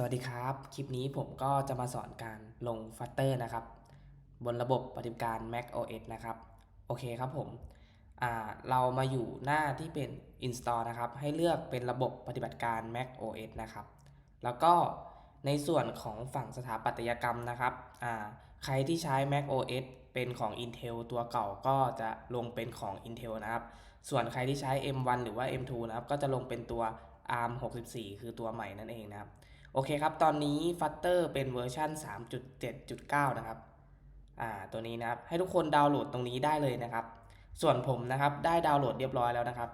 สวัสดีครับ คลิปนี้ผมก็จะมาสอนการลง Flutter นะครับ บนระบบปฏิบัติการ Mac OS นะครับ โอเคครับผมเรามาอยู่หน้าที่เป็น install นะครับ ให้เลือกเป็นระบบปฏิบัติการ Mac OS นะครับ แล้วก็ในส่วนของฝั่งสถาปัตยกรรมนะครับ ใครที่ใช้ Mac OS เป็นของ Intel ตัวเก่าก็จะลงเป็นของ Intel นะครับ ส่วนใครที่ใช้ M1 หรือว่า M2 นะครับ ก็จะลงเป็นตัว ARM 64 คือตัวใหม่นั่นเองนะครับ โอเคครับ ตอนนี้ Flutter เป็นเวอร์ชัน3.7.9 นะครับ อ่า ตัวนี้นะครับ ให้ทุกคนดาวน์โหลดตรงนี้ได้เลยนะครับ ส่วนผมนะครับ ได้ดาวน์โหลดเรียบร้อยแล้วนะครับ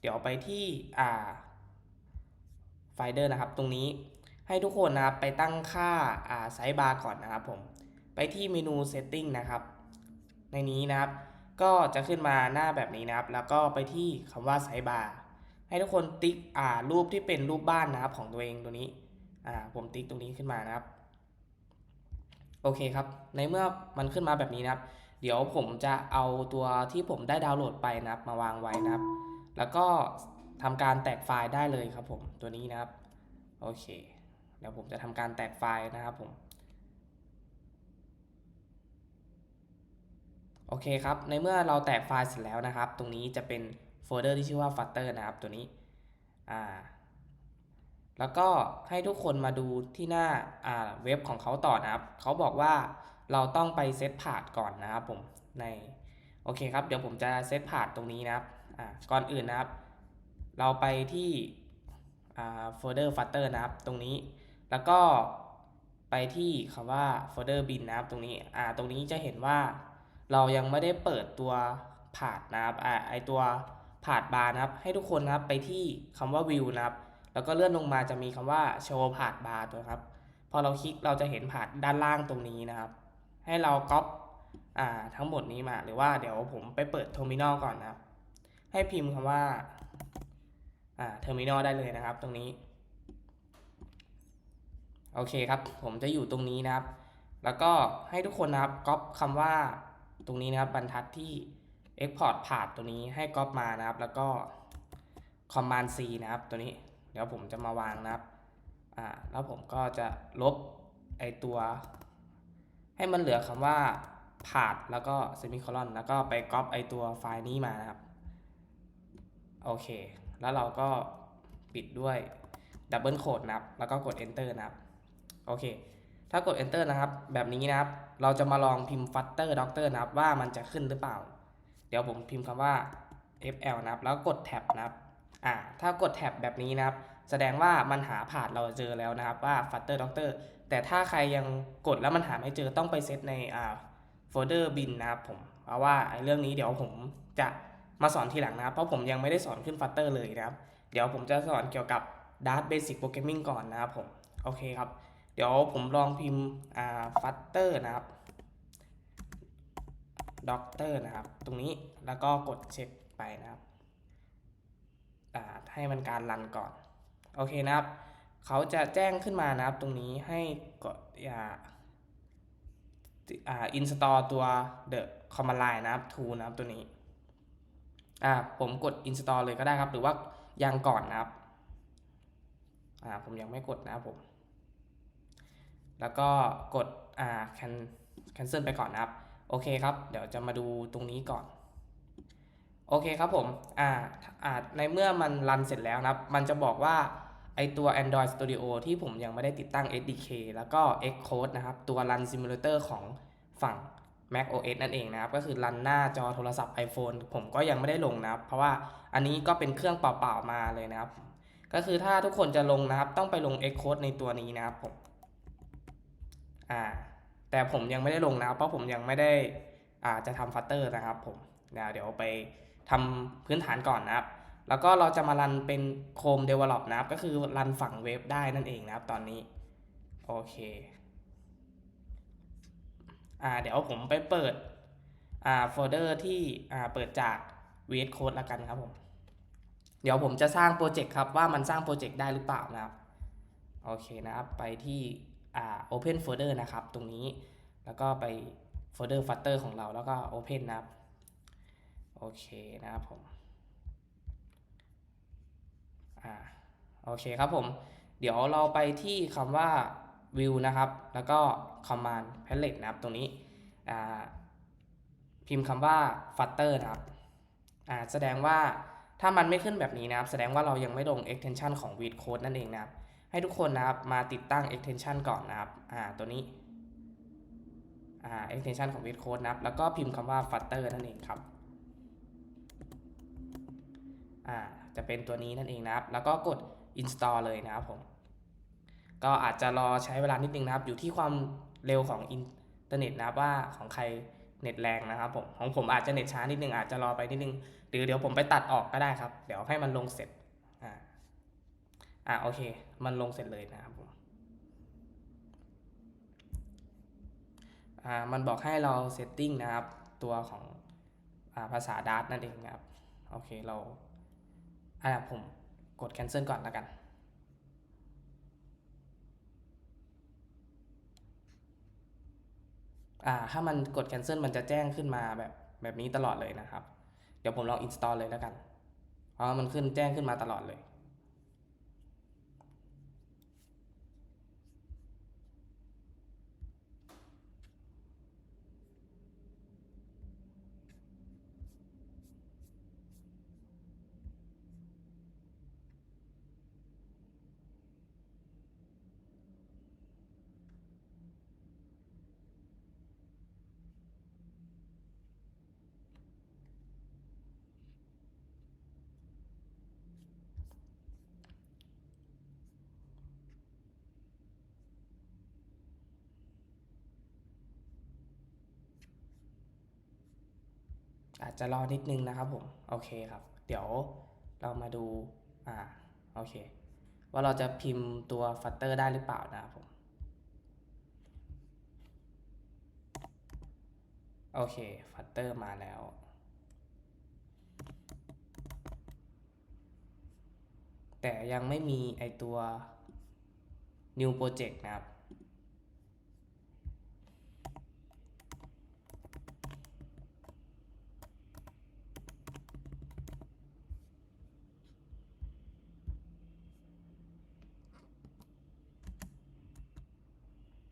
เดี๋ยวไปที่ อ่า ไฟเดอร์นะครับ ตรงนี้ ให้ทุกคนนะครับ ไปตั้งค่า อ่า ไซส์บาร์ก่อนนะครับผม ไปที่เมนู Setting นะครับ ในนี้นะครับ ก็จะขึ้นมาหน้าแบบนี้นะครับ แล้วก็ไปที่คำว่าไซส์บาร์ ให้ทุกคนติ๊ก อ่า รูปที่เป็นรูปบ้านนะครับของตัวเองตัวนี้ อ่าผมติ๊กตรงนี้ขึ้นมานะครับ โอเคครับ ในเมื่อมันขึ้นมาแบบนี้นะครับ เดี๋ยวผมจะเอาตัวที่ผมได้ดาวน์โหลดไปนะครับ มาวางไว้นะครับ แล้วก็ทำการแตกไฟล์ได้เลยครับผมตัวนี้นะครับ โอเคเดี๋ยวผมจะทำการแตกไฟล์นะครับผมโอเคครับ ในเมื่อเราแตกไฟล์เสร็จแล้วนะครับ ตรงนี้จะเป็นโฟลเดอร์ที่ชื่อว่า Flutter นะครับ ตัวนี้ อ่า แล้วก็ให้ทุกคนมาดูที่หน้าอ่าเว็บของเขาต่อนะครับเขาบอกว่าเราต้องไปเซตพาธก่อนนะครับผมในโอเคครับเดี๋ยวผมจะเซตพาธตรงนี้นะครับอ่าก่อนอื่นนะครับ เราไปที่อ่าโฟลเดอร์ Flutter นะครับตรงนี้ แล้วก็ไปที่คำว่าโฟลเดอร์ bin นะครับตรงนี้อ่าตรงนี้จะเห็นว่าเรายังไม่ได้เปิดตัวพาธนะครับอ่าไอตัวพาธบาร์นะครับ ให้ทุกคนนะครับไปที่คำว่า view นะครับ แล้วก็เลื่อนลงมาจะมีคำว่า show พาธบาร์ตัวครับพอเราคลิกเราจะเห็นพาธด้านล่างตรงนี้นะครับ ให้เราก๊อปอ่าทั้งหมดนี้มาหรือว่าเดี๋ยวผมไปเปิด terminal ก่อนนะครับ ให้พิมพ์คำว่าอ่า terminal ได้เลยนะครับ ตรงนี้ โอเคครับ ผมจะอยู่ตรงนี้นะครับ แล้วก็ให้ทุกคนนะครับก๊อปคำว่าตรงนี้นะครับบรรทัดที่ export path ตัวนี้ให้ก๊อปมานะครับ แล้วก็ command C นะครับตัวนี้ เดี๋ยวผมจะมาวางนะครับอ่าแล้วผมก็จะลบไอตัว ให้มันเหลือคำว่า path แล้วก็ semicolon แล้วก็ไปก๊อปไอตัวไฟล์นี้มานะครับ โอเค แล้วเราก็ปิดด้วย double quote นะครับ แล้วก็กด enter นะครับ โอเค ถ้ากด enter นะครับ แบบนี้นะครับ เราจะมาลองพิมพ์ flutter doctor นะครับ ว่ามันจะขึ้นหรือเปล่า เดี๋ยวผมพิมพ์คำว่า fl นะครับ แล้วกด tab นะครับ อ่าถ้ากดแท็บแบบนี้นะครับ แสดงว่ามันหาผ่านเราเจอแล้วนะครับว่า Flutter Doctor แต่ถ้าใครยังกดแล้วมันหาไม่เจอต้องไปเซตในอ่าโฟลเดอร์บินนะครับผมเพราะว่าไอ้เรื่องนี้เดี๋ยวผมจะมาสอนทีหลังนะครับเพราะผมยังไม่ได้สอนขึ้น Flutter เลยนะครับ เดี๋ยวผมจะสอนเกี่ยวกับ Dart Basic Programming ก่อนนะครับผมโอเคครับ เดี๋ยวผมลองพิมพ์อ่า Flutter นะครับ Doctor นะครับ ตรงนี้แล้วก็กดเช็คไปนะครับ ให้มันการรันก่อนโอเคนะครับ เขาจะแจ้งขึ้นมานะครับตรงนี้ให้กดอ่าอ่า install ตัว the command line นะครับ tool นะครับตัวนี้อ่าผมกด install เลยก็ได้ครับ หรือว่ายังก่อนนะครับอ่าผมยังไม่กดนะครับผม แล้วก็กดอ่า can cancel ไปก่อนนะครับ โอเคครับ เดี๋ยวจะมาดูตรงนี้ก่อน โอเคครับผมอ่าอ่าในเมื่อมันรันเสร็จแล้วนะครับ มันจะบอกว่าไอตัว Android Studio ที่ผมยังไม่ได้ติดตั้ง SDK แล้วก็ Xcode นะครับ ตัว Run Simulator ของฝั่ง Mac OS นั่นเองนะครับ ก็คือรันหน้าจอโทรศัพท์ iPhone ผมก็ยังไม่ได้ลงนะครับ เพราะว่าอันนี้ก็เป็นเครื่องเปล่าๆมาเลยนะครับ ก็คือถ้าทุกคนจะลงนะครับ ต้องไปลง Xcode ในตัวนี้นะครับผมอ่าแต่ผมยังไม่ได้ลงนะครับ เพราะผมยังไม่ได้อ่าจะทำ Flutter นะครับผมเดี๋ยวเดี๋ยวไป ทำพื้นฐานก่อนนะครับ แล้วก็เราจะมารันเป็น Chrome Develop นะครับ ก็คือรันฝั่งเว็บได้นั่นเองนะครับ ตอนนี้ โอเค อ่า เดี๋ยวผมไปเปิด อ่า โฟลเดอร์ที่ อ่า เปิดจาก VS Code ละกันครับผม เดี๋ยวผมจะสร้างโปรเจกต์ครับว่ามันสร้างโปรเจกต์ได้หรือเปล่านะครับ โอเคนะครับ ไปที่ อ่า Open Folder นะครับ ตรงนี้ แล้วก็ไปโฟลเดอร์ Flutter ของเรา แล้วก็ Open นะครับ โอเคนะครับผมอ่าโอเคครับผม เดี๋ยวเราไปที่คำว่า view นะครับ แล้วก็ command palette นะครับตรงนี้อ่าพิมพ์คำว่า flutter นะครับอ่าแสดงว่าถ้ามันไม่ขึ้นแบบนี้นะครับ แสดงว่าเรายังไม่ลง extension ของ v i d code นั่นเองนะครับ ให้ทุกคนนะครับมาติดตั้ง extension ก่อนนะครับอ่าตัวนี้อ่า extension ของ v i d code นะครับ แล้วก็พิมพ์คำว่า flutter นั่นเองครับ อ่าจะเป็นตัวนี้นั่นเองนะครับ แล้วก็กด install เลยนะครับผม ก็อาจจะรอใช้เวลานิดนึงนะครับ อยู่ที่ความเร็วของอินเทอร์เน็ตนะครับว่าของใครเน็ตแรงนะครับผม ของผมอาจจะเน็ตช้านิดนึงอาจจะรอไปนิดนึง หรือเดี๋ยวผมไปตัดออกก็ได้ครับ เดี๋ยวให้มันลงเสร็จ อ่า อ่าโอเค มันลงเสร็จเลยนะครับผมอ่ามันบอกให้เราเซตติ้งนะครับ ตัวของอ่าภาษาดาร์ตนั่นเองนะครับ โอเคเรา อ่าผมกด cancel ก่อนแล้วกัน อ่า ถ้ามันกด cancel มันจะแจ้งขึ้นมาแบบแบบนี้ตลอดเลยนะครับ เดี๋ยวผมลอง install เลยแล้วกันเพราะมันขึ้นแจ้งขึ้นมาตลอดเลย อาจจะรอนิดนึงนะครับผม โอเคครับ เดี๋ยวเรามาดู อ่า โอเค ว่าเราจะพิมพ์ตัว Flutter ได้หรือเปล่านะครับผม โอเค Flutter มาแล้วแต่ยังไม่มีไอตัว new project นะครับ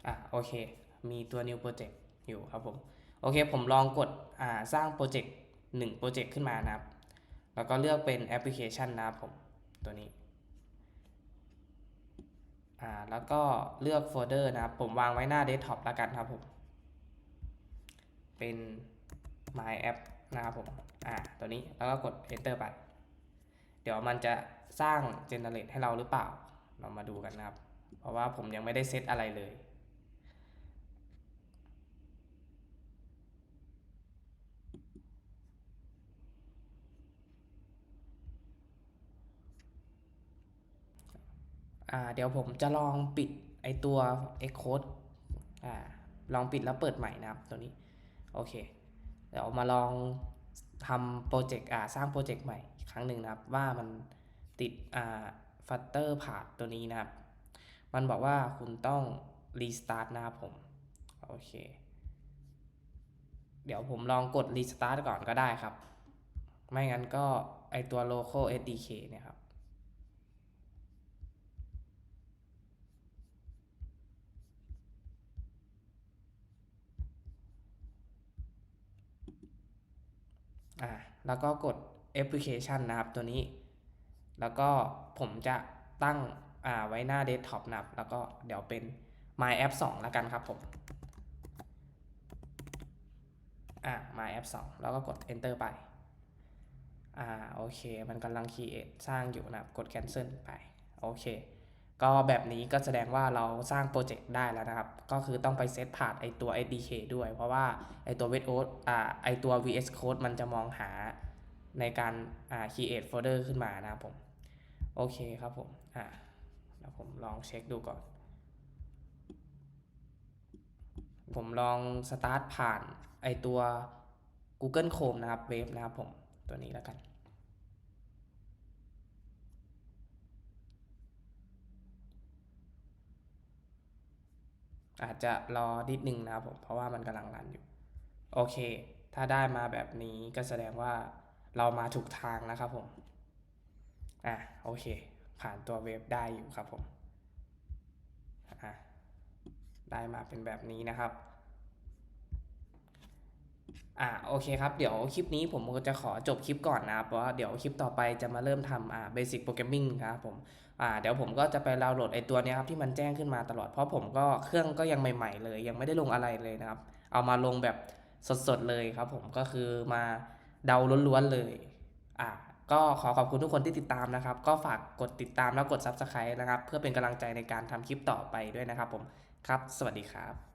อะ โอเค มีตัว new project อยู่ครับผม โอเค ผมลองกดสร้างโปรเจกต์1โปรเจกต์ขึ้นมานะครับ แล้วก็เลือกเป็นแอปพลิเคชันนะครับผม ตัวนี้ แล้วก็เลือกโฟลเดอร์นะครับ ผมวางไว้หน้าเดสก์ท็อปแล้วกันครับผม เป็น my app นะครับผม อ่า ตัวนี้ แล้วก็กด enter ไป เดี๋ยวมันจะสร้าง generate ให้เราหรือเปล่า เรามาดูกันนะครับ เพราะว่าผมยังไม่ได้เซตอะไรเลย เดี๋ยวผมจะลองปิดไอตัว Xcode อ่าลองปิดแล้วเปิดใหม่นะครับตัวนี้ โอเค เดี๋ยวมาลองทำโปรเจกต์อ่าสร้างโปรเจกต์ใหม่อีกครั้งหนึ่งนะครับ ว่ามันติดอ่า Flutter ผ่าตัวนี้นะครับ มันบอกว่าคุณต้อง restart นะครับผม โอเค เดี๋ยวผมลองกด restart ก่อนก็ได้ครับ ไม่งั้นก็ไอตัว local SDK เนี่ยครับ อ่าแล้วก็กด application นะครับตัวนี้ แล้วก็ผมจะตั้งอ่าไว้หน้า desktop นะครับ แล้วก็เดี๋ยวเป็น my app 2แล้วกันครับผมอ่า my app 2 แล้วก็กด enter ไปอ่าโอเค มันกำลัง create สร้างอยู่นะครับ กด cancel ไป โอเค ก็แบบนี้ก็แสดงว่าเราสร้างโปรเจกต์ได้แล้วนะครับ ก็คือต้องไปเซตผ่านไอตัว SDK ด้วย เพราะว่าไอตัว VS อ่าไอตัว VS Code มันจะมองหาในการอ่า create folder ขึ้นมานะครับผม โอเคครับผม อ่าเดี๋ยวผมลองเช็คดูก่อน ผมลอง start ผ่านไอตัว Google Chrome นะครับเว็บนะครับผม ตัวนี้แล้วกัน อาจจะรอนิดนึงนะครับผมเพราะว่ามันกำลังรันอยู่ โอเค ถ้าได้มาแบบนี้ก็แสดงว่าเรามาถูกทางนะครับผมอะโอเค ผ่านตัวเวฟได้อยู่ครับผมอะได้มาเป็นแบบนี้นะครับอะโอเคครับเดี๋ยวคลิปนี้ผมก็จะขอจบคลิปก่อนนะเพราะเดี๋ยวคลิปต่อไปจะมาเริ่มทำอ่าเบสิกโปรแกรมมิ่งครับผม อ่าเดี๋ยวผมก็จะไปดาวน์โหลดไอตัวนี้ครับที่มันแจ้งขึ้นมาตลอดเพราะผมก็เครื่องก็ยังใหม่ ๆ เลย ยังไม่ได้ลงอะไรเลยนะครับ เอามาลงแบบสดๆเลยครับ ผมก็คือมาเดาล้วนๆเลยอ่าก็ขอขอบคุณทุกคนที่ติดตามนะครับ ก็ฝากกดติดตามแล้วกด Subscribe นะครับ เพื่อเป็นกำลังใจในการทำคลิปต่อไปด้วยนะครับผมครับ สวัสดีครับ